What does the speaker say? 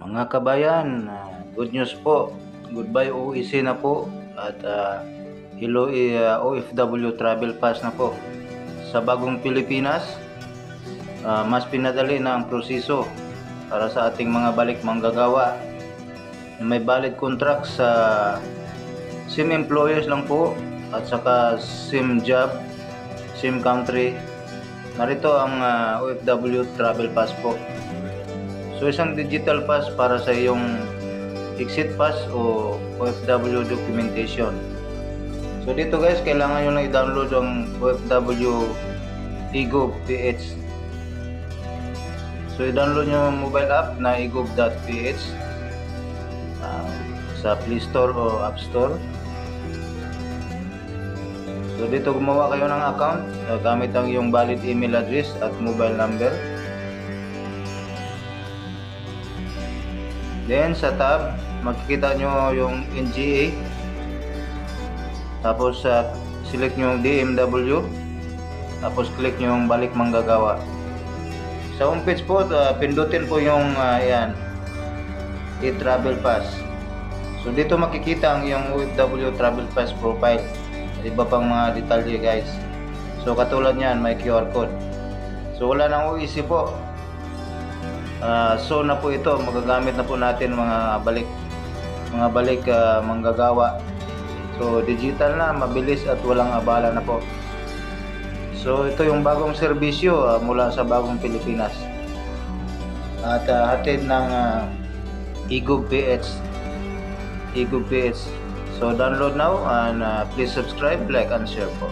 Mga kabayan, ah, good news po. Goodbye OEC na po at ah, hello eh, ah, OFW Travel Pass na po. Sa bagong Pilipinas, ah, mas pinadali na ang proseso para sa ating mga balik manggagawa. May valid contract sa SIM employers lang po at saka SIM job, SIM country. Narito ang ah, OFW Travel Pass po. So isang digital pass para sa iyong exit pass o OFW documentation. So dito guys, kailangan nyo na i-download ang OFW eGov PH. So i-download nyo ang mobile app na egov.ph ah, sa Play Store o App Store. So dito gumawa kayo ng account ah, gamit ang iyong valid email address at mobile number. Then sa tab, makikita nyo yung NGA. Tapos sa select nyo yung DMW. Tapos click nyo yung balik manggagawa. Sa homepage po, uh, pindutin po yung uh, yan, e-travel pass. So dito makikita ang yung OFW Travel Pass profile. Iba pang mga detalye guys. So katulad niyan, may QR code. So wala nang OEC po. Ah, so na po ito, magagamit na po natin mga balik mga balik ah, manggagawa. So digital na, mabilis at walang abala na po. So ito yung bagong serbisyo ah, mula sa bagong Pilipinas. At ah, hatid ng uh, Igov PH. Igov PH. So download now and ah, please subscribe, like and share po.